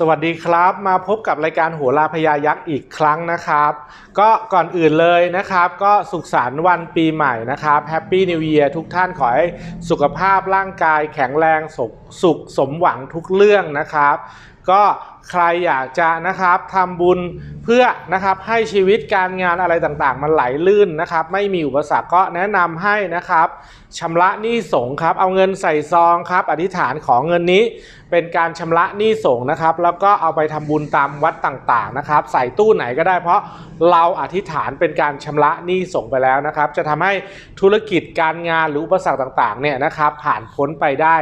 สวัสดีครับมาพบกับรายการโหัวลาพยายักษ์อีกครั้งนะครับ ก็ก่อนอื่นเลยนะครับ ก็สุขสันต์วันปีใหม่นะครับแฮปปี้นิว e ย r ทุกท่านขอให้สุขภาพร่างกายแข็งแรงสุขสมหวังทุกเรื่องนะครับ ก็ ใครอยากจะนะครับทำบุญเพื่อนะครับให้ชีวิตการงานอะไรต่างๆ มันไหลลื่นนะครับ ไม่มีอุปสรรคก็แนะนำให้นะครับชำระหนี้สงครับ เอาเงินใส่ซองครับ อธิษฐานของเงินนี้ เป็นการชำระหนี้สงนะครับ แล้วก็เอาไปทำบุญตามวัดต่างๆนะครับ ใส่ตู้ไหนก็ได้ เพราะเราอธิษฐานเป็นการชำระหนี้สงไปแล้วนะครับ จะทำให้ธุรกิจการงานหรืออุปสรรคต่างๆเนี่ยนะครับผ่านพ้นไปได้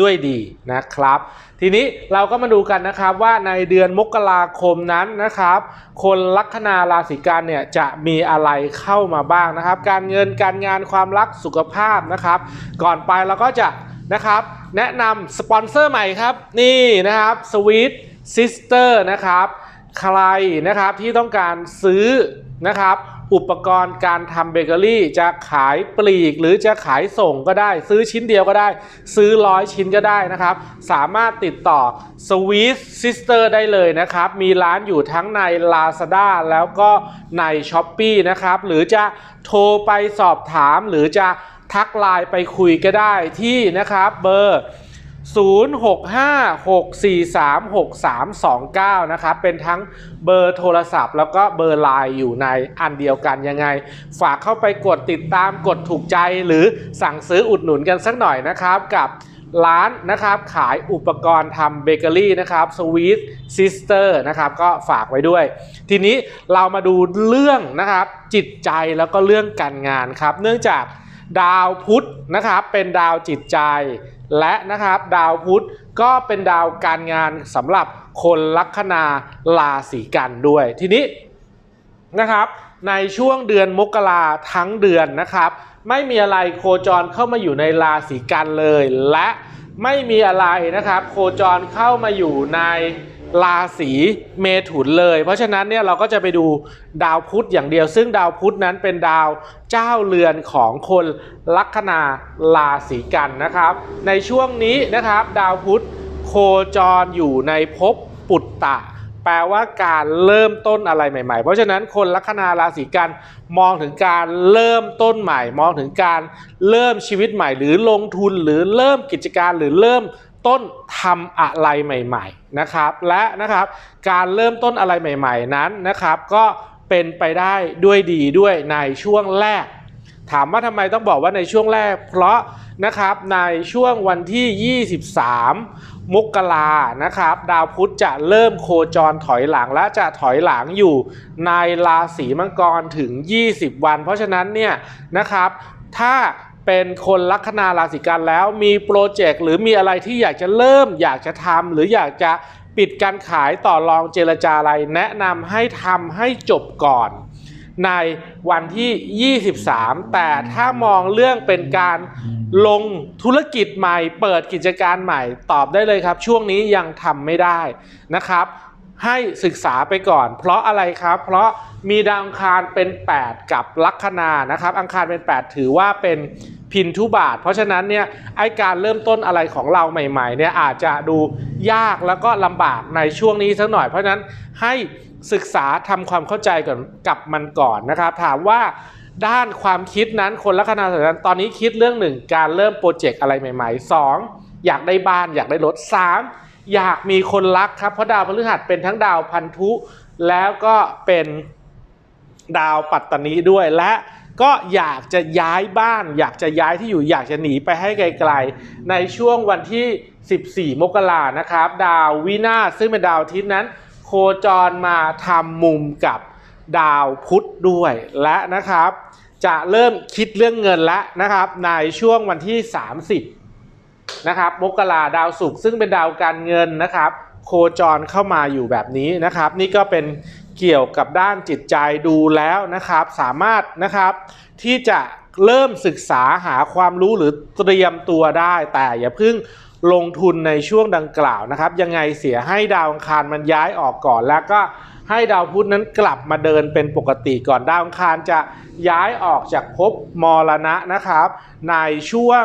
ด้วยดีนะครับ ทีนี้เราก็มาดูกันนะครับว่าในเดือนมกราคมนั้นนะครับ คนลัคนาราศีกันเนี่ยจะมีอะไรเข้ามาบ้างนะครับ การเงินการงานความรักสุขภาพนะครับ ก่อนไปเราก็จะนะครับ แนะนำสปอนเซอร์ใหม่ครับ นี่นะครับ Sweet Sister นะครับ ใครนะครับที่ต้องการซื้อนะครับ อุปกรณ์การทำเบเกอรี่จะขายปลีก หรือจะขายส่งก็ได้ ซื้อชิ้นเดียวก็ได้ ซื้อร้อยชิ้นก็ได้นะครับ สามารถติดต่อ Sweet Sister ได้เลยนะครับ มีร้านอยู่ทั้งใน Lazada แล้วก็ใน s h อ p e e นะครับ หรือจะโทรไปสอบถามหรือจะทักไลน์ไปคุยก็ได้ที่นะครับเบอร์ 0656436329 นะครับ เป็นทั้งเบอร์โทรศัพท์แล้วก็เบอร์ไลน์อยู่ในอันเดียวกันยังไง ฝากเข้าไปกดติดตามกดถูกใจหรือสั่งซื้ออุดหนุนกันสักหน่อยนะครับกับร้านนะครับขายอุปกรณ์ทำเบเกอรี่นะครับ Sweet Sister นะครับก็ฝากไว้ด้วย ทีนี้เรามาดูเรื่องนะครับจิตใจแล้วก็เรื่องการงานครับ เนื่องจาก ดาวพุธนะครับเป็นดาวจิตใจ และนะครับดาวพุธก็เป็นดาวการงานสำหรับคนลัคนาราศีกันด้วย ทีนี้นะครับในช่วงเดือนมกราทั้งเดือนนะครับ ไม่มีอะไรโคจรเข้ามาอยู่ในราศีกันเลย และไม่มีอะไรนะครับ โคจรเข้ามาอยู่ใน ราศีเมถุนเลย เพราะฉะนั้นเนี่ยเราก็จะไปดูดาวพุธอย่างเดียว ซึ่งดาวพุธนั้นเป็นดาวเจ้าเรือนของคนลัคนาราศีกันนะครับ ในช่วงนี้นะครับ ดาวพุธโคจรอยู่ในภพปุตตะแปลว่าการเริ่มต้นอะไรใหม่ ๆ เพราะฉะนั้นคนลัคนาราศีกันมองถึงการเริ่มต้นใหม่ มองถึงการเริ่มชีวิตใหม่ หรือลงทุนหรือเริ่มกิจการหรือเริ่ม ต้นทำอะไรใหม่ๆนะครับ และนะครับการเริ่มต้นอะไรใหม่ ๆ นั้นนะครับ ก็เป็นไปได้ด้วยดีด้วยในช่วงแรก ถามว่าทำไมต้องบอกว่าในช่วงแรก เพราะนะครับในช่วงวันที่ 23 มกรานะครับ ดาวพุธจะเริ่มโคจรถอยหลังและจะถอยหลังอยู่ในราศีมังกรถึง 20 วัน เพราะฉะนั้นเนี่ยนะครับถ้า เป็นคนลัคนาราศีกันแล้วมีโปรเจกต์หรือมีอะไรที่อยากจะเริ่ม อยากจะทำหรืออยากจะปิดการขายต่อรองเจรจาอะไร แนะนำให้ทำให้จบก่อน ในวันที่ 23 แต่ถ้ามองเรื่องเป็นการลงธุรกิจใหม่ เปิดกิจการใหม่ตอบได้เลยครับ ช่วงนี้ยังทำไม่ได้นะครับ ให้ศึกษาไปก่อน เพราะอะไรครับ เพราะมีดาวอังคารเป็น 8 กับลัคนานะครับ อังคารเป็น 8 ถือว่าเป็นพินทุบาท เพราะฉะนั้นเนี่ยไอการเริ่มต้นอะไรของเราใหม่ๆเนี่ยอาจจะดูยากแล้วก็ลำบากในช่วงนี้สักหน่อย เพราะฉะนั้นให้ศึกษาทำความเข้าใจก่อนกับมันก่อนนะครับ ถามว่าด้านความคิดนั้นคนลัคนาราศีกันตอนนี้คิดเรื่องหนึ่งการเริ่มโปรเจกต์อะไรใหม่ๆ 2 อยากได้บ้านอยากได้รถ 3 อยากมีคนรักครับ เพราะดาวพฤหัสเป็นทั้งดาวพันธุ แล้วก็เป็นดาวปัตตานีด้วยและก็อยากจะย้ายบ้าน อยากจะย้ายที่อยู่อยากจะหนีไปให้ไกลๆ ในช่วงวันที่ 14 มกรานะครับ ดาววินาซึ่งเป็นดาวทิตย์นั้น โคจรมาทำมุมกับดาวพุธด้วยและนะครับ จะเริ่มคิดเรื่องเงินแล้วนะครับ ในช่วงวันที่ 30 นะครับมกราดาวศุกร์ซึ่งเป็นดาวการเงินนะครับ โคจรเข้ามาอยู่แบบนี้นะครับ นี่ก็เป็นเกี่ยวกับด้านจิตใจดูแล้วนะครับ สามารถนะครับที่จะเริ่มศึกษาหาความรู้หรือเตรียมตัวได้ แต่อย่าเพิ่งลงทุนในช่วงดังกล่าวนะครับ ยังไงเสียให้ดาวอังคารมันย้ายออกก่อนแล้วก็ให้ดาวพุธนั้นกลับมาเดินเป็นปกติก่อนดาวอังคารจะย้ายออกจากภพมรณะนะครับ ในช่วง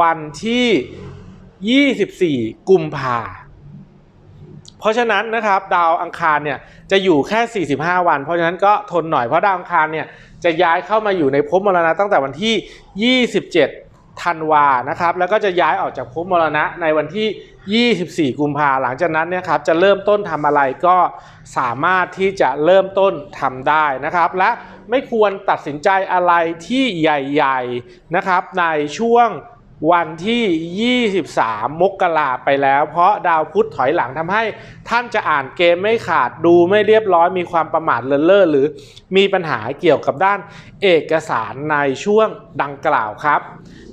วันที่ 24 กุมภาเพราะฉะนั้นนะครับ ดาวอังคารเนี่ยจะอยู่แค่ 45 วัน เพราะฉะนั้นก็ทนหน่อยเพราะดาวอังคารเนี่ยจะย้ายเข้ามาอยู่ในภพมรณะตั้งแต่วันที่ 27 ธันวานะครับ แล้วก็จะย้ายออกจากภพมรณะในวันที่ 24 กุมภาหลังจากนั้นเนี่ยครับจะเริ่มต้นทำอะไรก็สามารถที่จะเริ่มต้นทำได้นะครับ และไม่ควรตัดสินใจอะไรที่ใหญ่ ๆนะครับ ในช่วง วันที่ 23 มกราไปแล้ว เพราะดาวพุธถอยหลังทำให้ท่านจะอ่านเกมไม่ขาดดูไม่เรียบร้อยมีความประมาทเลินเล่อหรือมีปัญหาเกี่ยวกับด้านเอกสารในช่วงดังกล่าวครับ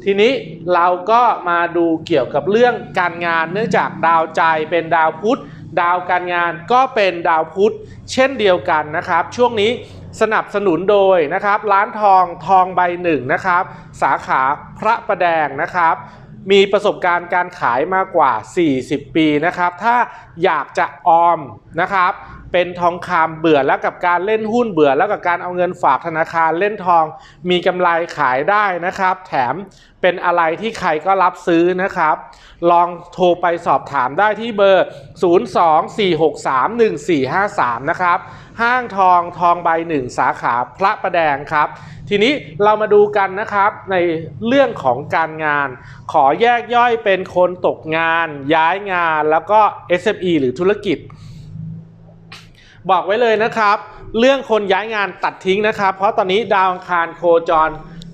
ทีนี้เราก็มาดูเกี่ยวกับเรื่องการงานเนื่องจากดาวใจเป็นดาวพุธดาวการงานก็เป็นดาวพุธเช่นเดียวกันนะครับ ช่วงนี้ สนับสนุนโดยนะครับร้านทองทองใบหนึ่งนะครับ สาขาพระประแดงนะครับ มีประสบการณ์การขายมากกว่า 40 ปีนะครับ ถ้าอยากจะออมนะครับ เป็นทองคำเบื่อแล้วกับการเล่นหุ้นเบื่อแล้วกับการเอาเงินฝากธนาคารเล่นทอง มีกำไรขายได้นะครับ แถมเป็นอะไรที่ใครก็รับซื้อนะครับ ลองโทรไปสอบถามได้ที่เบอร์ 024631453 นะครับ ห้างทองทองใบหนึ่งสาขาพระประแดงครับ ทีนี้เรามาดูกันนะครับในเรื่องของการงาน ขอแยกย่อยเป็นคนตกงาน ย้ายงานแล้วก็ SME หรือธุรกิจ บอกไว้เลยนะครับ เรื่องคนย้ายงานตัดทิ้งนะครับ เพราะตอนนี้ดาวอังคารโคจร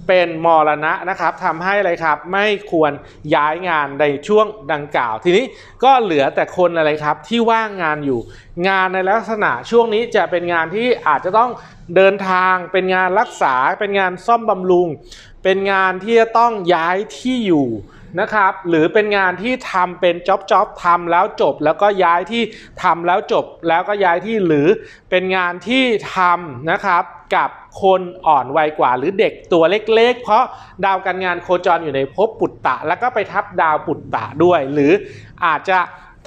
เป็นมรณะนะครับทำให้อะไรครับไม่ควรย้ายงานในช่วงดังกล่าว ทีนี้ก็เหลือแต่คนอะไรครับที่ว่างงานอยู่ งานในลักษณะช่วงนี้จะเป็นงานที่อาจจะต้องเดินทาง เป็นงานรักษา เป็นงานซ่อมบำรุง เป็นงานที่จะต้องย้ายที่อยู่ นะครับ หรือเป็นงานที่ทำเป็นจ็อบจ็อบทำแล้วจบ แล้วก็ย้ายที่ทำแล้วจบ แล้วก็ย้ายที่หรือเป็นงานที่ทำนะครับกับคนอ่อนวัยกว่า หรือเด็กตัวเล็กๆ เพราะดาวการงานโคจรอยู่ในภพปุตตะ แล้วก็ไปทับดาวปุตตะด้วย หรืออาจจะ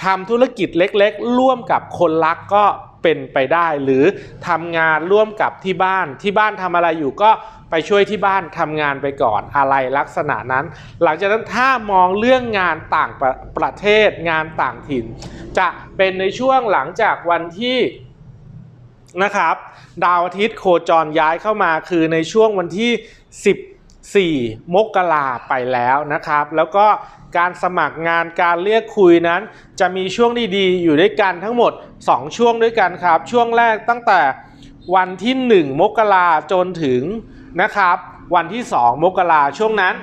ทำธุรกิจเล็กๆ ร่วมกับคนรักก็เป็นไปได้ หรือทำงานร่วมกับที่บ้านที่บ้านทำอะไรอยู่ก็ ไปช่วยที่บ้านทำงานไปก่อนอะไรลักษณะนั้น หลังจากนั้นถ้ามองเรื่องงานต่างประประเทศงานต่างถิ่น จะเป็นในช่วงหลังจากวันที่นะครับ ดาวอาทิตย์โคจรย้ายเข้ามาคือในช่วงวันที่ 14 มกราไปแล้วนะครับ แล้วก็การสมัครงานการเรียกคุยนั้น จะมีช่วงดีๆ อยู่ด้วยกันทั้งหมด 2 ช่วงด้วยกันครับ ช่วงแรกตั้งแต่วันที่ 1 มกราจนถึง นะครับ วันที่ 2 มกราช่วงนั้น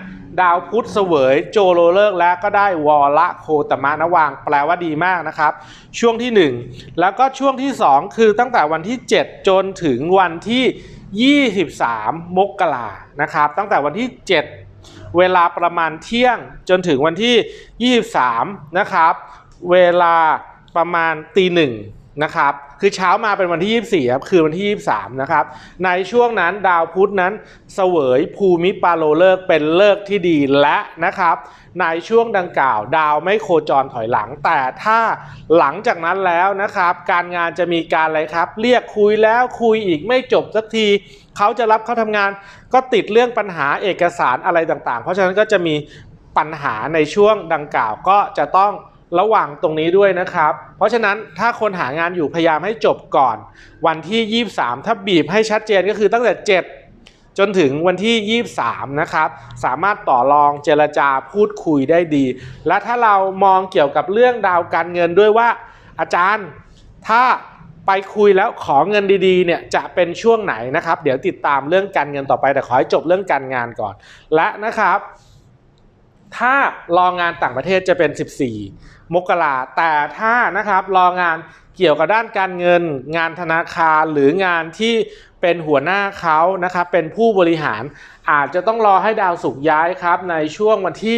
ดาวพุธเสวยโจโรเลิกแล้วก็ได้วอละโคตมะนวาง แปลว่าดีมากนะครับ ช่วงที่ 1 แล้วก็ช่วงที่ 2 คือตั้งแต่วันที่ 7 จนถึงวันที่ 23 มกรานะครับ ตั้งแต่วันที่ 7 เวลาประมาณเที่ยงจนถึงวันที่ 23 นะครับ เวลาประมาณตีหนึ่งนะครับ คือเช้ามาเป็นวันที่ 24 ครับ คือวันที่ 23 นะครับ ในช่วงนั้นดาวพุธนั้นเสวยภูมิปาโลเลิกเป็นเลิกที่ดีและนะครับ ในช่วงดังกล่าว ดาวไม่โคจรถอยหลัง แต่ถ้าหลังจากนั้นแล้วนะครับ การงานจะมีการอะไรครับ เรียกคุยแล้วคุยอีกไม่จบสักทีเขาจะรับเขาทำงาน ก็ติดเรื่องปัญหาเอกสารอะไรต่างๆ เพราะฉะนั้นก็จะมีปัญหาในช่วงดังกล่าวก็จะต้อง ระหว่างตรงนี้ด้วยนะครับ เพราะฉะนั้นถ้าคนหางานอยู่พยายามให้จบก่อน วันที่ 23 ถ้าบีบให้ชัดเจนก็คือตั้งแต่ 7 จนถึงวันที่ 23 นะครับ สามารถต่อรองเจรจาพูดคุยได้ดี และถ้าเรามองเกี่ยวกับเรื่องดาวการเงินด้วยว่า อาจารย์ถ้าไปคุยแล้วขอเงินดีๆเนี่ยจะเป็นช่วงไหนนะครับ เดี๋ยวติดตามเรื่องการเงินต่อไปแต่ขอให้จบเรื่องการงานก่อน และนะครับ ถ้ารองานต่างประเทศจะเป็น 14 มกราแต่ถ้านะครับรองานเกี่ยวกับด้านการเงิน งานธนาคารหรืองานที่เป็นหัวหน้าเขานะครับเป็นผู้บริหารอาจจะต้องรอให้ดาวศุกย้ายครับ ในช่วงวันที่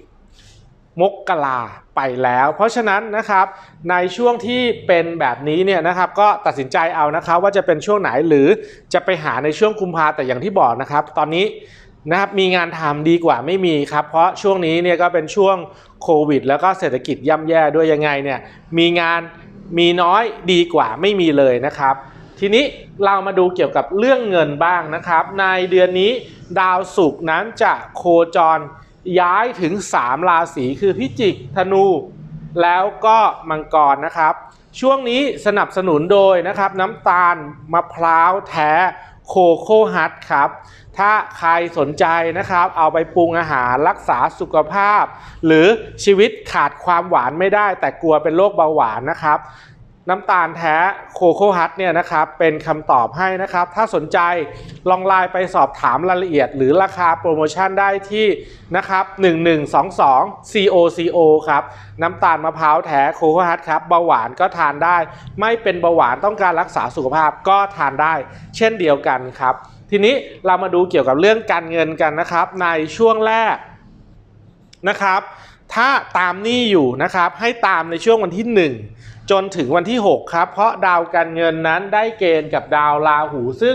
30 มกราไปแล้ว เพราะฉะนั้นนะครับในช่วงที่เป็นแบบนี้เนี่ยนะครับก็ตัดสินใจเอานะครับว่าจะเป็นช่วงไหนหรือจะไปหาในช่วงกุมภาแต่อย่างที่บอกนะครับ ตอนนี้ นะครับมีงานทำดีกว่าไม่มีครับ เพราะช่วงนี้เนี่ยก็เป็นช่วงโควิด แล้วก็เศรษฐกิจย่ำแย่ด้วยยังไงเนี่ยมีงานมีน้อยดีกว่าไม่มีเลยนะครับ ทีนี้เรามาดูเกี่ยวกับเรื่องเงินบ้างนะครับ ในเดือนนี้ดาวศุกร์นั้นจะโคจรย้ายถึง 3 ราศีคือพิจิก ธนู แล้วก็มังกรนะครับ ช่วงนี้สนับสนุนโดยนะครับน้ำตาลมะพร้าวแท้โคโค่ฮัทครับ ถ้าใครสนใจนะครับ เอาไปปรุงอาหารรักษาสุขภาพ หรือชีวิตขาดความหวานไม่ได้ แต่กลัวเป็นโรคเบาหวานนะครับน้ำตาลแท้โคโค่ฮัทเนี่ยนะครับเป็นคำตอบให้นะครับ ถ้าสนใจลองไลน์ไปสอบถามรายละเอียด หรือราคาโปรโมชั่นได้ที่นะครับ1122 COCO ครับน้ำตาลมะพร้าวแท้โคโค่ฮัทครับเบาหวานก็ทานได้ ไม่เป็นเบาหวานต้องการรักษาสุขภาพก็ทานได้ เช่นเดียวกันครับ ทีนี้เรามาดูเกี่ยวกับเรื่องการเงินกันนะครับ ในช่วงแรกนะครับ ถ้าตามหนี้อยู่นะครับให้ตามในช่วงวันที่ 1 จนถึงวันที่ 6 ครับ เพราะดาวการเงินนั้นได้เกณฑ์กับดาวราหู ซึ่ง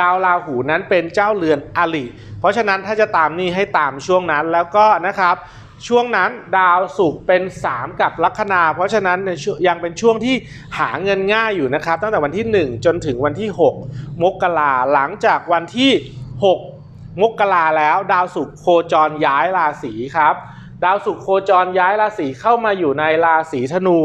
ดาวราหูนั้นเป็นเจ้าเรือนอลิเพราะฉะนั้นถ้าจะตามหนี้ให้ตามช่วงนั้นแล้วก็นะครับ ช่วงนั้นดาวศุกร์เป็น 3 กับลัคนา เพราะฉะนั้นยังเป็นช่วงที่หาเงินง่ายอยู่นะครับ ตั้งแต่วันที่ 1 จนถึงวันที่ 6 มกราหลังจากวันที่ 6 มกราแล้ว ดาวศุกร์โคจรย้ายราศีครับ ดาวศุกร์โคจรย้ายราศีเข้ามาอยู่ในราศีธนู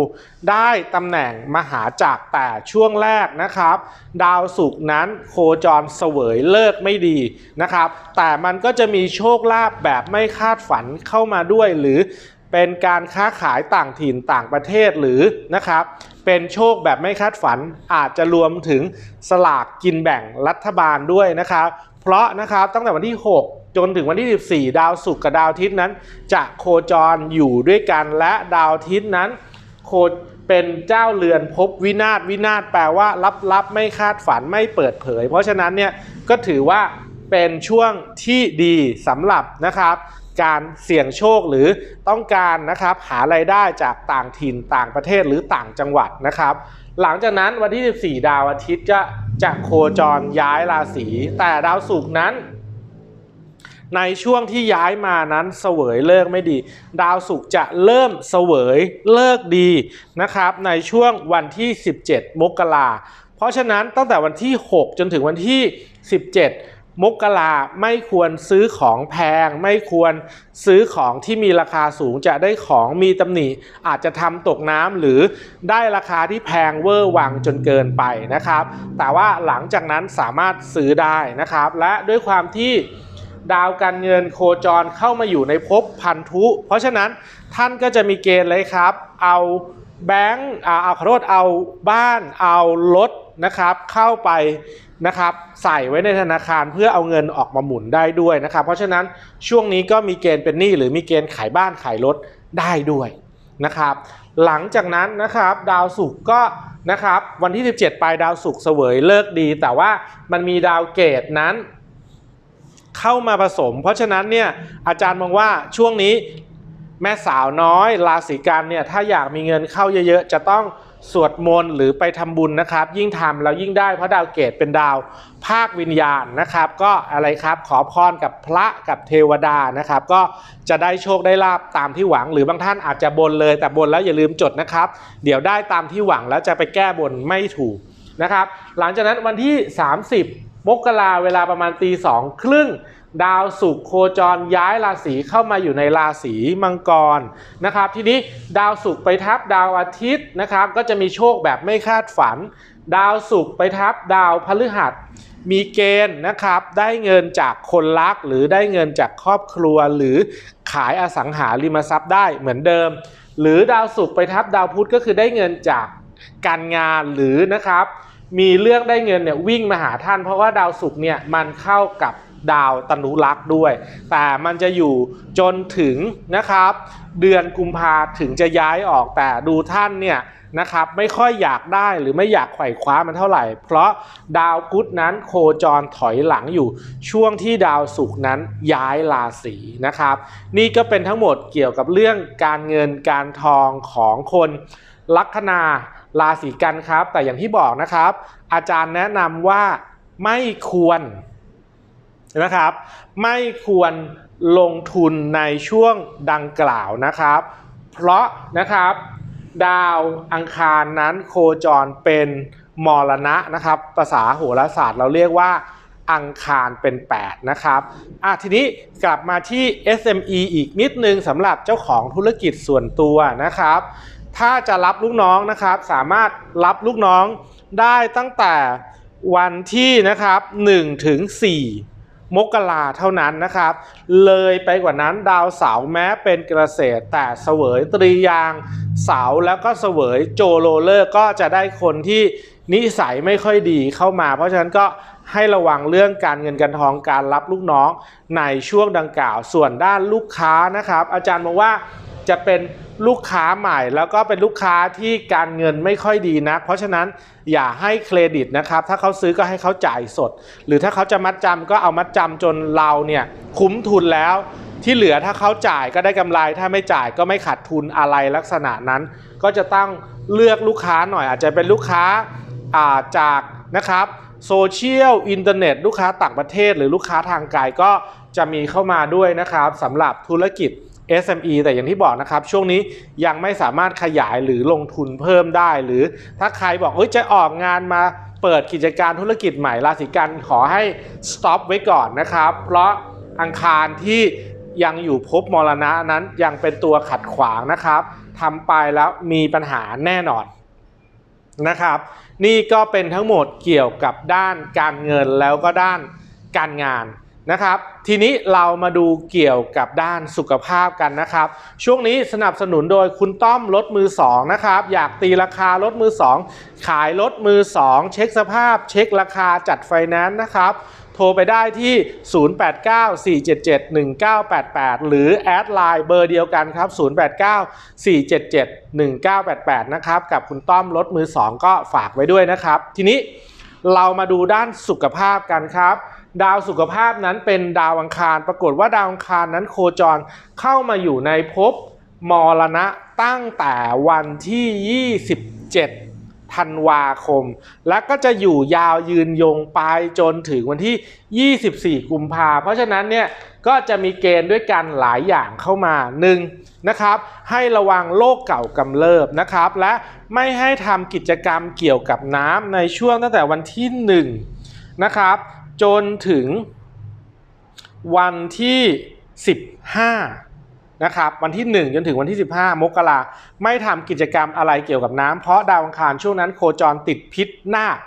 ได้ตำแหน่งมหาจักรแต่ช่วงแรกนะครับ ดาวศุกร์นั้นโคจรเสวยเลิกไม่ดีนะครับ แต่มันก็จะมีโชคลาภแบบไม่คาดฝันเข้ามาด้วยหรือเป็นการค้าขายต่างถิ่นต่างประเทศหรือนะครับเป็นโชคแบบไม่คาดฝันอาจจะรวมถึงสลากกินแบ่งรัฐบาลด้วยนะครับ เพราะนะครับตั้งแต่วันที่ 6 จนถึงวันที่ 14 ดาวศุกร์กับดาวอาทิตย์นั้น จะโคจรอยู่ด้วยกันและดาวอาทิตย์นั้น โคเป็นเจ้าเรือนภพบวินาศวินาศแปลว่าลับๆ ไม่คาดฝันไม่เปิดเผย เพราะฉะนั้นเนี่ยก็ถือว่าเป็นช่วงที่ดีสำหรับนะครับ การเสี่ยงโชคหรือต้องการนะครับหารายได้จากต่างถิ่นต่างประเทศหรือต่างจังหวัดนะครับ หลังจากนั้นวันที่ 14 ดาวอาทิตย์จะจะโคจรย้ายราศีแต่ดาวศุกร์นั้น ในช่วงที่ย้ายมานั้นเสวยเลิกไม่ดี ดาวศุกร์จะเริ่มเสวยเลิกดีนะครับในช่วงวันที่ 17 มกราเพราะฉะนั้นตั้งแต่วันที่ 6 จนถึงวันที่ 17มกราไม่ควรซื้อของแพง ไม่ควรซื้อของที่มีราคาสูงจะได้ของมีตำหนิ อาจจะทำตกน้ำหรือได้ราคาที่แพงเวอร์วังจนเกินไปนะครับ แต่ว่าหลังจากนั้นสามารถซื้อได้นะครับ และด้วยความที่ ดาวการเงินโคจรเข้ามาอยู่ในภพพันธุ เพราะฉะนั้นท่านก็จะมีเกณฑ์เลยครับ เอาแบงก์เอาขอโทษเอาบ้านเอารถนะครับเข้าไปนะครับใส่ไว้ในธนาคารเพื่อเอาเงินออกมาหมุนได้ด้วยนะครับ เพราะฉะนั้นช่วงนี้ก็มีเกณฑ์เป็นหนี้หรือมีเกณฑ์ขายบ้านขายรถได้ด้วยนะครับ หลังจากนั้นนะครับดาวศุกร์ก็นะครับวันที่ 17 ไปดาวศุกร์เสวยเลิกดี แต่ว่ามันมีดาวเกตนั้น เข้ามาผสม เพราะฉะนั้นเนี่ยอาจารย์มองว่าช่วงนี้แม่สาวน้อยราศีกันเนี่ยถ้าอยากมีเงินเข้าเยอะๆ จะต้องสวดมนต์หรือไปทำบุญนะครับ ยิ่งทำแล้วยิ่งได้เพราะดาวเกตเป็นดาวภาควิญญาณนะครับ ก็อะไรครับขอพรกับพระกับเทวดานะครับ ก็จะได้โชคได้ลาบตามที่หวัง หรือบางท่านอาจจะบนเลยแต่บนแล้วอย่าลืมจดนะครับ เดี๋ยวได้ตามที่หวังแล้วจะไปแก้บนไม่ถูกนะครับ หลังจากนั้นวันที่ 30 มกราเวลาประมาณตีสองครึ่งดาวศุกร์โคจรย้ายราศีเข้ามาอยู่ในราศีมังกรนะครับ ทีนี้ดาวศุกร์ไปทับดาวอาทิตย์นะครับ ก็จะมีโชคแบบไม่คาดฝัน ดาวศุกร์ไปทับดาวพฤหัส มีเกณฑ์นะครับ ได้เงินจากคนรักหรือได้เงินจากครอบครัวหรือขายอสังหาริมทรัพย์ได้เหมือนเดิม หรือดาวศุกร์ไปทับดาวพุธก็คือได้เงินจากการงานหรือนะครับ มีเรื่องได้เงินเนี่ยวิ่งมาหาท่าน เพราะว่าดาวศุกร์เนี่ยมันเข้ากับดาวตนุรักษ์ด้วย แต่มันจะอยู่จนถึงนะครับ เดือนกุมภาถึงจะย้ายออกแต่ดูท่านเนี่ยนะครับไม่ค่อยอยากได้หรือไม่อยากไขว่คว้ามันเท่าไหร่ เพราะดาวพุธนั้นโคจรถอยหลังอยู่ช่วงที่ดาวศุกร์นั้นย้ายราศีนะครับ นี่ก็เป็นทั้งหมดเกี่ยวกับเรื่องการเงินการทองของคนลัคนา ราศีกันครับ แต่อย่างที่บอกนะครับ อาจารย์แนะนำว่าไม่ควรนะครับ ไม่ควรลงทุนในช่วงดังกล่าวนะครับ เพราะนะครับดาวอังคารนั้นโคจรเป็นมรณะนะครับ ภาษาโหราศาสตร์เราเรียกว่าอังคารเป็น 8 นะครับอะทีนี้กลับมาที่ SME อีกนิดนึงสำหรับเจ้าของธุรกิจส่วนตัวนะครับ ถ้าจะรับลูกน้องนะครับ สามารถรับลูกน้องได้ตั้งแต่วันที่นะครับ1ถึง4มกราเท่านั้นนะครับ เลยไปกว่านั้นดาวเสาร์แม้เป็นเกษตรแต่เสวยตรียางเสาร์แล้วก็เสวยโจโรเลอร์ก็จะได้คนที่นิสัยไม่ค่อยดีเข้ามา เพราะฉะนั้นก็ให้ระวังเรื่องการเงินการทองการรับลูกน้องในช่วงดังกล่าว ส่วนด้านลูกค้านะครับ อาจารย์บอกว่า จะเป็นลูกค้าใหม่ แล้วก็เป็นลูกค้าที่การเงินไม่ค่อยดีนะ เพราะฉะนั้นอย่าให้เครดิตนะครับ ถ้าเขาซื้อก็ให้เขาจ่ายสด หรือถ้าเขาจะมัดจำก็เอามัดจำจนเราเนี่ยคุ้มทุนแล้ว ที่เหลือถ้าเขาจ่ายก็ได้กำไร ถ้าไม่จ่ายก็ไม่ขาดทุนอะไรลักษณะนั้น ก็จะต้องเลือกลูกค้าหน่อย อาจจะเป็นลูกค้าาจากนะครับโซเชียลอินเทอร์เน็ตลูกค้าต่างประเทศ หรือลูกค้าทางไกลก็จะมีเข้ามาด้วยนะครับสำหรับธุรกิจ SME แต่อย่างที่บอกนะครับช่วงนี้ยังไม่สามารถขยายหรือลงทุนเพิ่มได้ หรือถ้าใครบอกเฮ้ยจะออกงานมาเปิดกิจการธุรกิจใหม่ราศีกันขอให้ stop ไว้ก่อนนะครับ เพราะอังคารที่ยังอยู่ภพมรณะนั้นยังเป็นตัวขัดขวางนะครับทำไปแล้วมีปัญหาแน่นอนนะครับ นี่ก็เป็นทั้งหมดเกี่ยวกับด้านการเงินแล้วก็ด้านการงาน นะครับ ทีนี้เรามาดูเกี่ยวกับด้านสุขภาพกันนะครับ ช่วงนี้สนับสนุนโดยคุณต้อมรถมือ2นะครับ อยากตีราคารถมือ 2 ขายรถมือ 2 เช็คสภาพ เช็คราคาจัดไฟแนนซ์นะครับ โทรไปได้ที่ 0894771988 หรือแอดไลน์เบอร์เดียวกันครับ 0894771988 นะครับ กับคุณต้อมรถมือ 2 ก็ฝากไว้ด้วยนะครับ ทีนี้เรามาดูด้านสุขภาพกันครับ ดาวสุขภาพนั้นเป็นดาวอังคาร ปรากฏว่าดาวอังคารนั้นโคจรเข้ามาอยู่ในภพมรณะตั้งแต่วันที่ 27 ธันวาคม และก็จะอยู่ยาวยืนยงไปจนถึงวันที่ 24 กุมภาเพราะฉะนั้นเนี่ยก็จะมีเกณฑ์ด้วยกันหลายอย่างเข้ามาหนึ่งนะครับ ให้ระวังโรคเก่ากำเริบนะครับ และไม่ให้ทำกิจกรรมเกี่ยวกับน้ำในช่วงตั้งแต่วันที่ 1 นะครับ จนถึงวันที่ 15 นะครับ วันที่ 1 จนถึงวันที่ 15 มกราไม่ทำกิจกรรมอะไรเกี่ยวกับน้ำเพราะดาวอังคารช่วงนั้นโคจรติดพิษนาค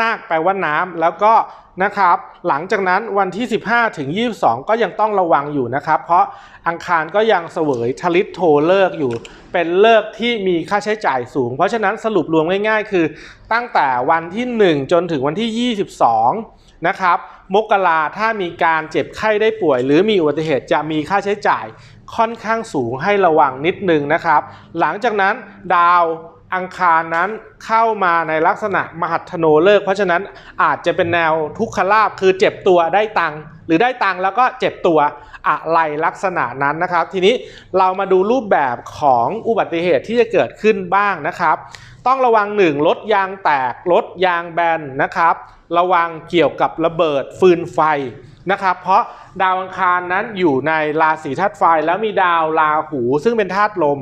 นาคแปลว่าน้ำแล้วก็ นะครับ หลังจากนั้นวันที่ 15 ถึง 22 ก็ยังต้องระวังอยู่นะครับ เพราะอังคารก็ยังเสวยทลิตโทเลิกอยู่ เป็นเลิกที่มีค่าใช้จ่ายสูง เพราะฉะนั้นสรุปรวมง่าย ๆ คือตั้งแต่วันที่ 1 จนถึงวันที่ 22 นะครับ มกราถ้ามีการเจ็บไข้ได้ป่วย หรือมีอุบัติเหตุจะมีค่าใช้จ่ายค่อนข้างสูงให้ระวังนิดนึงนะครับ หลังจากนั้นดาว อังคารนั้นเข้ามาในลักษณะมหัตโนเลิก เพราะฉะนั้นอาจจะเป็นแนวทุกขลาบคือเจ็บตัวได้ตังหรือได้ตังแล้วก็เจ็บตัวอะไรลักษณะนั้นนะครับ ทีนี้เรามาดูรูปแบบของอุบัติเหตุที่จะเกิดขึ้นบ้างนะครับ ต้องระวังหนึ่งรถยางแตกรถยางแบนนะครับ ระวังเกี่ยวกับระเบิดฟืนไฟนะครับ เพราะดาวอังคารนั้นอยู่ในราศีธาตุไฟแล้วมีดาวราหูซึ่งเป็นธาตุลม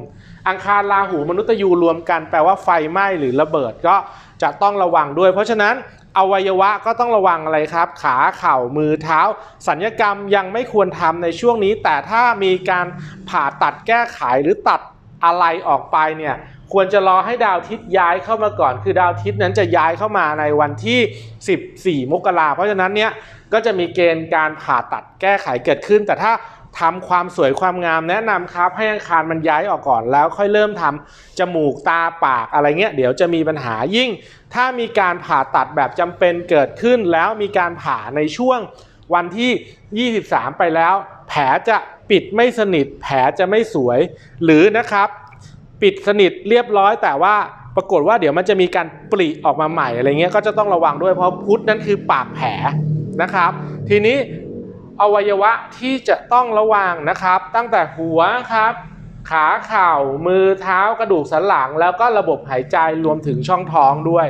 อังคารราหูมนุษย์ยูรวมกันแปลว่าไฟไหม้หรือระเบิดก็จะต้องระวังด้วย เพราะฉะนั้นอวัยวะก็ต้องระวังอะไรครับ ขาเข่ามือเท้า สัญญกรรมยังไม่ควรทำในช่วงนี้ แต่ถ้ามีการผ่าตัดแก้ไขหรือตัดอะไรออกไปเนี่ยควรจะรอให้ดาวทิศย้ายเข้ามาก่อน คือดาวทิศนั้นจะย้ายเข้ามาในวันที่ 14 มกราเพราะฉะนั้นเนี่ยก็จะมีเกณฑ์การผ่าตัดแก้ไขเกิดขึ้น แต่ถ้า ทำความสวยความงามแนะนำครับ ให้อังคารมันย้ายออกก่อนแล้วค่อยเริ่มทำจมูกตาปากอะไรเงี้ยเดี๋ยวจะมีปัญหายิ่ง ถ้ามีการผ่าตัดแบบจำเป็นเกิดขึ้นแล้วมีการผ่าในช่วงวันที่ 23 ไปแล้ว แผลจะปิดไม่สนิท แผลจะไม่สวย หรือนะครับ ปิดสนิทเรียบร้อยแต่ว่าปรากฏว่าเดี๋ยวมันจะมีการปริออกมาใหม่อะไรเงี้ยก็จะต้องระวังด้วยเพราะพุทธนั้นคือปากแผลนะครับ ทีนี้ อวัยวะที่จะต้องระวังนะครับ ตั้งแต่หัวครับ ขาเข่ามือเท้ากระดูกสันหลัง แล้วก็ระบบหายใจรวมถึงช่องท้องด้วย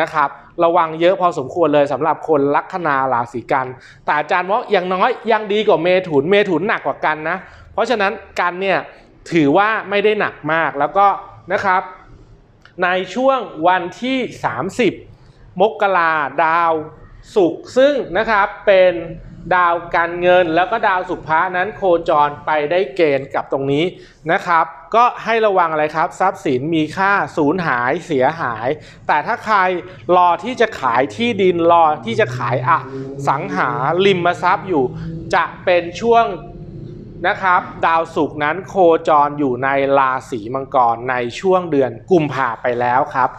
นะครับ ระวังเยอะพอสมควรเลยสำหรับคนลัคนาราศีกัน แต่อาจารย์ว่าอย่างน้อยยังดีกว่าเมถุนเมถุนหนักกว่ากันนะ เพราะฉะนั้นกันเนี่ยถือว่าไม่ได้หนักมากแล้วก็นะครับ ในช่วงวันที่ 30 มกราดาวศุกร์ซึ่งนะครับเป็น ดาวการเงินแล้วก็ดาวสุภานั้นโคจรไปได้เกณฑ์กับตรงนี้นะครับ ก็ให้ระวังอะไรครับ ทรัพย์สินมีค่าสูญหายเสียหาย แต่ถ้าใครรอที่จะขายที่ดินรอที่จะขายอะสังหาริมทรัพย์อยู่ จะเป็นช่วงนะครับดาวศุกร์นั้นโคจรอยู่ในราศีมังกรในช่วงเดือนกุมภาไปแล้วครับ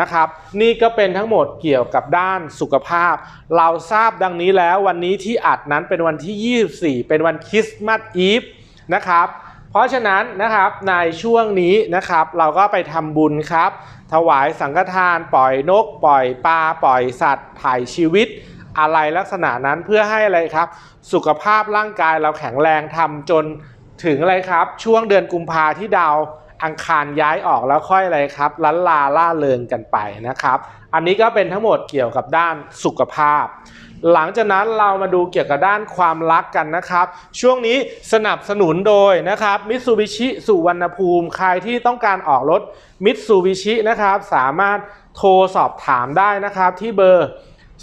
นะครับ นี่ก็เป็นทั้งหมดเกี่ยวกับด้านสุขภาพ เราทราบดังนี้แล้ววันนี้ที่อัดนั้นเป็นวันที่ 24 เป็นวันคริสต์มาสอีฟนะครับเพราะฉะนั้นนะครับในช่วงนี้นะครับเราก็ไปทำบุญครับ ถวายสังฆทานปล่อยนก ปล่อยปลาปล่อยสัตว์ ถ่ายชีวิต อะไรลักษณะนั้นเพื่อให้อะไรครับ สุขภาพร่างกายเราแข็งแรงทำจนถึงอะไรครับ ช่วงเดือนกุมภาที่ดาว อังคารย้ายออกแล้วค่อยอะไรครับลันลาล่าเริงกันไปนะครับ อันนี้ก็เป็นทั้งหมดเกี่ยวกับด้านสุขภาพ หลังจากนั้นเรามาดูเกี่ยวกับด้านความรักกันนะครับ ช่วงนี้สนับสนุนโดยนะครับมิ t ซูบิชิสุวรรณภูมิใครที่ต้องการออกรถมิ t ซูบิชินะครับสามารถโทรสอบถามได้นะครับที่เบอร์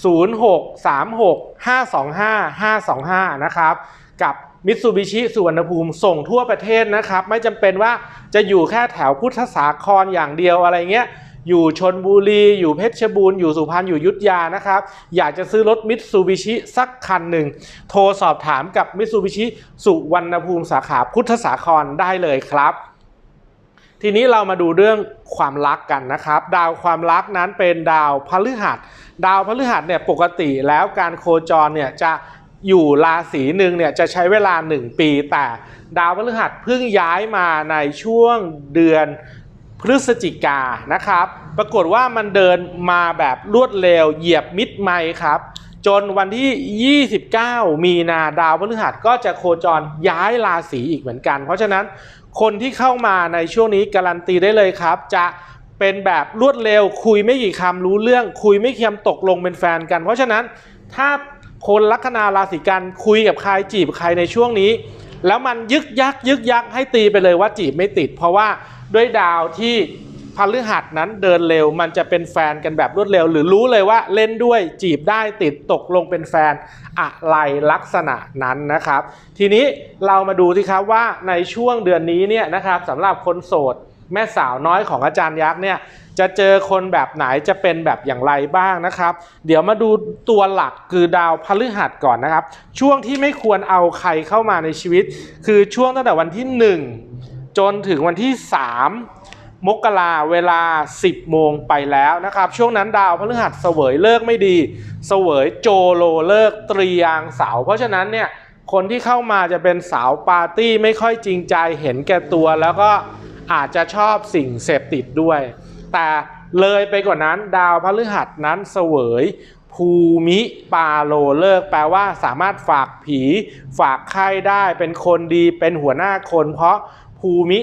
0636525525 นะครับ กับ มิตซูบิชิสุวรรณภูมิส่งทั่วประเทศนะครับ ไม่จำเป็นว่าจะอยู่แค่แถวพุทธสาครอย่างเดียวอะไรเงี้ยอยู่ชนบุรี อยู่เพชรบูรณ์อยู่สุพรรณอยู่ยุทธยานะครับ อยากจะซื้อรถมิตซูบิชิสักคันหนึ่ง โทรสอบถามกับมิตซูบิชิสุวรรณภูมิสาขาพุทธสาครได้เลยครับ ทีนี้เรามาดูเรื่องความรักกันนะครับ ดาวความรักนั้นเป็นดาวพฤหัส ดาวพฤหัสเนี่ยปกติแล้วการโคจรเนี่ยจะ อยู่ราศีหนึ่งเนี่ยจะใช้เวลา 1 ปี แต่ดาวพฤหัสเพิ่งย้ายมาในช่วงเดือนพฤศจิกานะครับ ปรากฏว่ามันเดินมาแบบรวดเร็วเหยียบมิดไมค์ครับ จนวันที่ 29 มีนาดาวพฤหัสก็จะโคจรย้ายราศีอีกเหมือนกัน เพราะฉะนั้นคนที่เข้ามาในช่วงนี้การันตีได้เลยครับ จะเป็นแบบรวดเร็วคุยไม่กี่คำรู้เรื่อง คุยไม่เคียมตกลงเป็นแฟนกัน เพราะฉะนั้นถ้า คนลัคนาราศีกันคุยกับใครจีบใครในช่วงนี้ แล้วมันยึกยักยึกยักให้ตีไปเลยว่าจีบไม่ติด เพราะว่าด้วยดาวที่พฤหัสนั้นเดินเร็ว มันจะเป็นแฟนกันแบบรวดเร็ว หรือรู้เลยว่าเล่นด้วยจีบได้ติดตกลงเป็นแฟนอะไรลักษณะนั้นนะครับ ทีนี้เรามาดูสิครับว่าในช่วงเดือนนี้เนี่ยนะครับสำหรับคนโสด แม่สาวน้อยของอาจารย์ยักษ์เนี่ย จะเจอคนแบบไหนจะเป็นแบบอย่างไรบ้างนะครับ เดี๋ยวมาดูตัวหลักคือดาวพฤหัสก่อนนะครับ ช่วงที่ไม่ควรเอาใครเข้ามาในชีวิต คือช่วงตั้งแต่วันที่ 1 จนถึงวันที่ 3 มกราเวลา 10 โมงไปแล้วนะครับ ช่วงนั้นดาวพฤหัสเสวยเลิกไม่ดี เสวยโจโลเลิกตรียางเสา เพราะฉะนั้นเนี่ยคนที่เข้ามาจะเป็นสาวปาร์ตี้ไม่ค่อยจริงใจเห็นแก่ตัวแล้วก็อาจจะชอบสิ่งเสพติดด้วย แต่เลยไปกว่านั้นดาวพฤหัสนั้นเสวยภูมิปาโลเลิก แปลว่าสามารถฝากผีฝากไข้ได้เป็นคนดีเป็นหัวหน้าคน เพราะภูมิ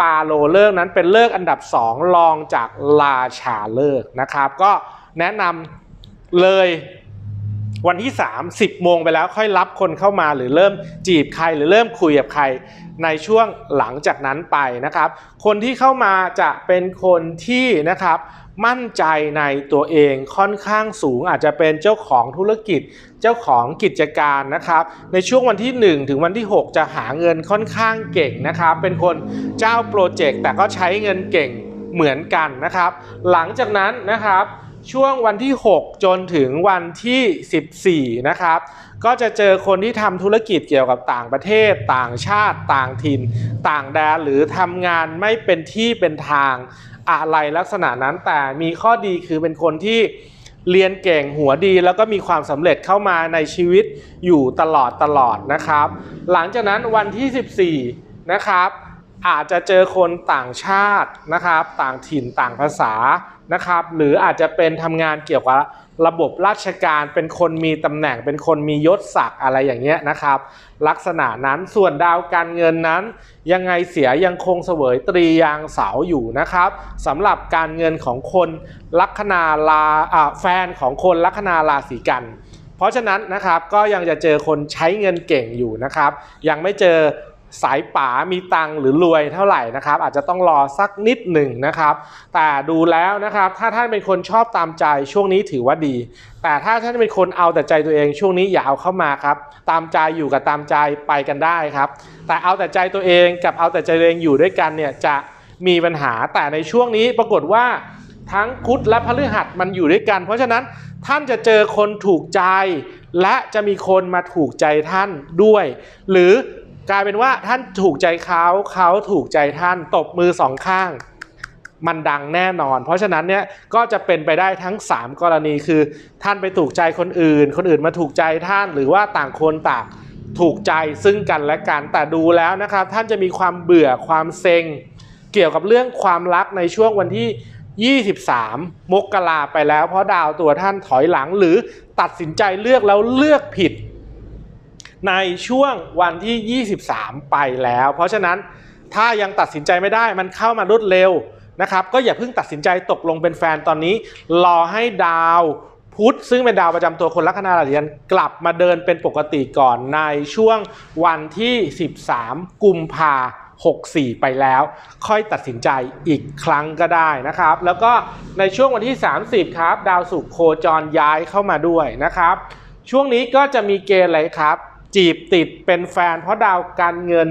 ปาโลเลิกนั้นเป็นเลิกอันดับสองรองจากราชาเลิกนะครับ ก็แนะนำเลย วันที่ 3 10โมงไปแล้วค่อยรับคนเข้ามาหรือเริ่มจีบใครหรือเริ่มคุยกับใครในช่วงหลังจากนั้นไปนะครับ คนที่เข้ามาจะเป็นคนที่นะครับมั่นใจในตัวเองค่อนข้างสูงอาจจะเป็นเจ้าของธุรกิจ เจ้าของกิจการนะครับ ในช่วงวันที่ 1 ถึงวันที่ 6 จะหาเงินค่อนข้างเก่งนะครับ เป็นคนเจ้าโปรเจกต์แต่ก็ใช้เงินเก่งเหมือนกันนะครับ หลังจากนั้นนะครับ ช่วงวันที่ 6 จนถึงวันที่ 14 นะครับ ก็จะเจอคนที่ทำธุรกิจเกี่ยวกับต่างประเทศ ต่างชาติ ต่างถิ่น ต่างแดนหรือทำงานไม่เป็นที่เป็นทางอะไรลักษณะนั้นแต่มีข้อดีคือเป็นคนที่เรียนเก่งหัวดีแล้วก็มีความสำเร็จเข้ามาในชีวิตอยู่ตลอดตลอดนะครับ หลังจากนั้นวันที่ 14 นะครับ อาจจะเจอคนต่างชาตินะครับ ต่างถิ่นต่างภาษานะครับ หรืออาจจะเป็นทำงานเกี่ยวกับระบบราชการเป็นคนมีตำแหน่ง เป็นคนมียศศักดิ์อะไรอย่างเงี้ยนะครับ ลักษณะนั้นส่วนดาวการเงินนั้น ยังไงเสียยังคงเสวยตรียางเสาอยู่นะครับสำหรับการเงินของคนลัคนาลาอ่าแฟนของคนลัคนาราศีกันเพราะฉะนั้นนะครับก็ยังจะเจอคนใช้เงินเก่งอยู่นะครับ ยังไม่เจอ สายป๋ามีตังหรือรวยเท่าไหร่นะครับ อาจจะต้องรอสักนิดหนึ่งนะครับ แต่ดูแล้วนะครับ ถ้าท่านเป็นคนชอบตามใจช่วงนี้ถือว่าดี แต่ถ้าท่านเป็นคนเอาแต่ใจตัวเองช่วงนี้อย่าเอาเข้ามาครับ ตามใจอยู่กับตามใจไปกันได้ครับ แต่เอาแต่ใจตัวเองกับเอาแต่ใจตัวเองอยู่ด้วยกันเนี่ยจะมีปัญหาแต่ในช่วงนี้ปรากฏว่าทั้งพุธและพฤหัสมันอยู่ด้วยกัน เพราะฉะนั้นท่านจะเจอคนถูกใจ และจะมีคนมาถูกใจท่านด้วย หรือ กลายเป็นว่าท่านถูกใจเขาเขาถูกใจท่านตบมือสองข้าง มันดังแน่นอน เพราะฉะนั้นเนี่ยก็จะเป็นไปได้ทั้ง 3 กรณีคือ ท่านไปถูกใจคนอื่น คนอื่นมาถูกใจท่านหรือว่าต่างคนต่างถูกใจซึ่งกันและกันแต่ดูแล้วนะครับ ท่านจะมีความเบื่อความเซ็ง เกี่ยวกับเรื่องความรักในช่วงวันที่ 23 มกราไปแล้ว เพราะดาวตัวท่านถอยหลังหรือตัดสินใจเลือกแล้วเลือกผิด ในช่วงวันที่ 23 ไปแล้ว เพราะฉะนั้นถ้ายังตัดสินใจไม่ได้มันเข้ามารวดเร็วนะครับก็อย่าเพิ่งตัดสินใจตกลงเป็นแฟนตอนนี้ รอให้ดาวพุธซึ่งเป็นดาวประจำตัวคนลัคนาราศีกันกลับมาเดินเป็นปกติก่อนในช่วงวันที่ 13 กุมภา64 ไปแล้ว ค่อยตัดสินใจอีกครั้งก็ได้นะครับ แล้วก็ในช่วงวันที่ 30 ครับ ดาวศุกร์โคจรย้ายเข้ามาด้วยนะครับ ช่วงนี้ก็จะมีเกณฑ์อะไรครับ จีบติดเป็นแฟนเพราะดาวการเงิน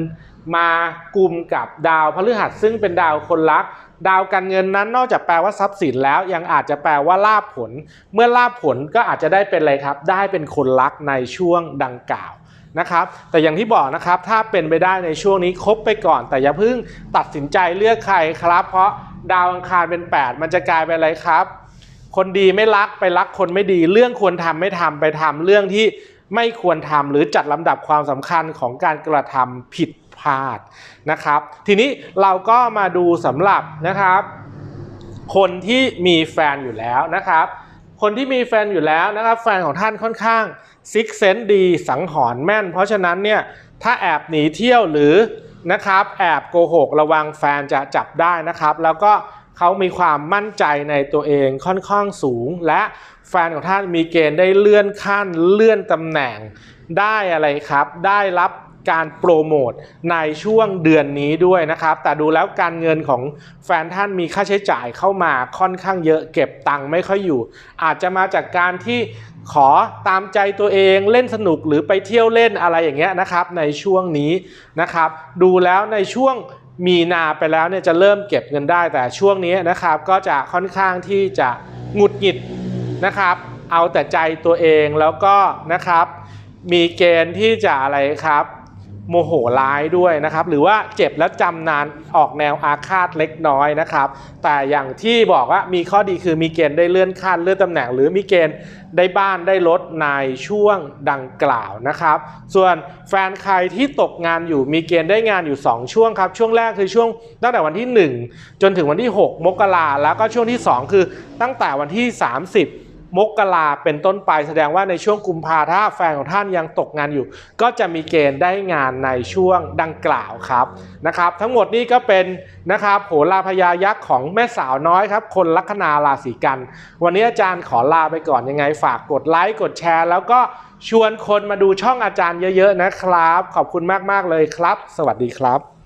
มากลุ่มกับดาวพฤหัสซึ่งเป็นดาวคนรัก ดาวการเงินนั้นนอกจากแปลว่าทรัพย์สินแล้วยังอาจจะแปลว่าลาภผล เมื่อลาภผลก็อาจจะได้เป็นอะไรครับ ได้เป็นคนรักในช่วงดังกล่าวนะครับ แต่อย่างที่บอกนะครับถ้าเป็นไปได้ในช่วงนี้คบไปก่อน แต่อย่าเพิ่งตัดสินใจเลือกใครครับ เพราะดาวอังคารเป็น 8 มันจะกลายเป็นอะไรครับ คนดีไม่รักไปรักคนไม่ดี เรื่องควรทำไม่ทำไปทำเรื่องที่ ไม่ควรทำหรือจัดลำดับความสำคัญของการกระทำผิดพลาดนะครับ ทีนี้เราก็มาดูสำหรับนะครับ คนที่มีแฟนอยู่แล้วนะครับ คนที่มีแฟนอยู่แล้วนะครับ แฟนของท่านค่อนข้างซิกเซนดีสังหรณ์แม่น เพราะฉะนั้นเนี่ยถ้าแอบหนีเที่ยวหรือนะครับ แอบโกหกระวังแฟนจะจับได้นะครับ แล้วก็ เขามีความมั่นใจในตัวเองค่อนข้างสูง และแฟนของท่านมีเกณฑ์ได้เลื่อนขั้นเลื่อนตำแหน่ง ได้อะไรครับ ได้รับการโปรโมทในช่วงเดือนนี้ด้วยนะครับ แต่ดูแล้วการเงินของแฟนท่านมีค่าใช้จ่ายเข้ามาค่อนข้างเยอะเก็บตังค์ไม่ค่อยอยู่ อาจจะมาจากการที่ขอตามใจตัวเองเล่นสนุกหรือไปเที่ยวเล่นอะไรอย่างเงี้ยนะครับ ในช่วงนี้นะครับ ดูแล้วในช่วง มีนาไปแล้วเนี่ยจะเริ่มเก็บเงินได้แต่ช่วงนี้นะครับก็จะค่อนข้างที่จะหงุดหงิดนะครับ เอาแต่ใจตัวเองแล้วก็นะครับ มีเกณฑ์ที่จะอะไรครับ โมโหร้ายด้วยนะครับ หรือว่าเจ็บแล้วจำนานออกแนวอาฆาตเล็กน้อยนะครับ แต่อย่างที่บอกว่ามีข้อดีคือมีเกณฑ์ได้เลื่อนขั้นเลื่อนตำแหน่ง หรือมีเกณฑ์ได้บ้านได้รถในช่วงดังกล่าวนะครับ ส่วนแฟนใครที่ตกงานอยู่มีเกณฑ์ได้งานอยู่ 2 ช่วงครับ ช่วงแรกคือช่วงตั้งแต่วันที่ 1 จนถึงวันที่ 6 มกราแล้วก็ช่วงที่ 2 คือตั้งแต่วันที่ 30 มกราเป็นต้นไปแสดงว่าในช่วงกุมภาถ้าแฟนของท่านยังตกงานอยู่ ก็จะมีเกณฑ์ได้งานในช่วงดังกล่าวครับนะครับ ทั้งหมดนี้ก็เป็นนะครับโหราพยายักษ์ของแม่สาวน้อยครับ คนลัคนาราศีกัน วันนี้อาจารย์ขอลาไปก่อนยังไง ฝากกดไลค์กดแชร์ แล้วก็ชวนคนมาดูช่องอาจารย์เยอะ ๆ นะครับ ขอบคุณมากๆเลยครับ สวัสดีครับ